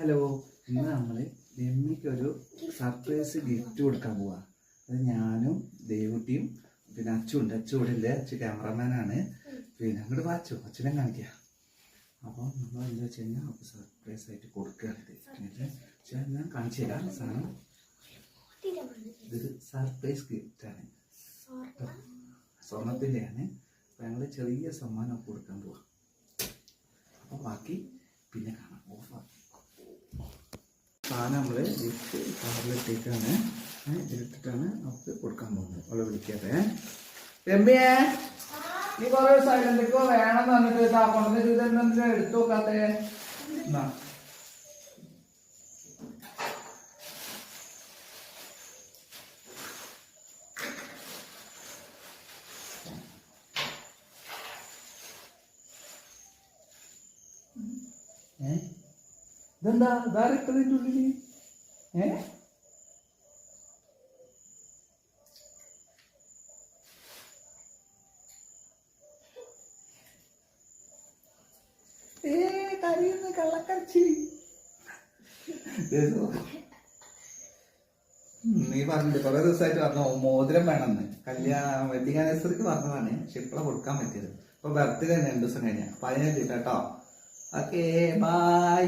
Hello ഇന്ന് രമ്യക്ക് ഒരു surprise gift കൊടുക്കാൻ പോവാ. അത് ഞാനും ദേവുട്ടിയും പിന്നെ അച്ചുണ്ട് അച്ചു ഇവിടെ ഇല്ലേ? അച്ചു ക്യാമറമാനാണ് പിന്നെ അങ്ങോട്ട് വാച്ചു അച്ഛനെ കാണിക്കുക അപ്പോൾ നമ്മൾ എന്താ വെച്ച് കഴിഞ്ഞാൽ സർപ്രൈസ് ആയിട്ട് കൊടുക്കുകയാണ് പക്ഷേ ഞാൻ കാണിച്ചു തരാം. സാധനം. ഇതൊരു സർപ്രൈസ് ഗിഫ്റ്റാണ് സ്വർണത്തിന്റെയാണ് അപ്പോൾ ഞങ്ങൾ ചെറിയ സമ്മാനം കൊടുക്കാൻ പോവാം. അപ്പോൾ ബാക്കി പിന്നെ കാണാം. സാധനം നമ്മൾ ലിഫ്റ്റ് കാറിലിട്ടിട്ടാണ് ഇട്ടിട്ടാണ് നമുക്ക് കൊടുക്കാൻ പോകുന്നത് അവളെ വിളിക്കാതെ രമ്യേ നീ കുറെ സൈലന്റിക്കോ വേണം പറഞ്ഞിട്ട് ഇതാ കൊണ്ടുവന്നിട്ട് ഇതെന്താ എടുത്തു നോക്കാത്തെ എന്നാ ഏ ഇതെന്താ? ഇതാരൊക്കെ ഉള്ളിൽ ഏ? കരയുന്ന കള്ളക്കരച്ചി നീ പറഞ്ഞിട്ട് കുറെ ദിവസമായിട്ട് പറഞ്ഞു മോതിരം വേണമെന്ന് കല്യാണ വെഡിങ് ആനിവേഴ്സറിക്ക് പറഞ്ഞതാണ് പക്ഷെ ഇപ്പഴാ കൊടുക്കാൻ പറ്റിയത്. ഇപ്പൊ ബർത്ത്ഡേ രണ്ടു ദിവസം കഴിഞ്ഞ അപ്പൊ അതിനെ കേട്ടോ ഓക്കേ ബൈ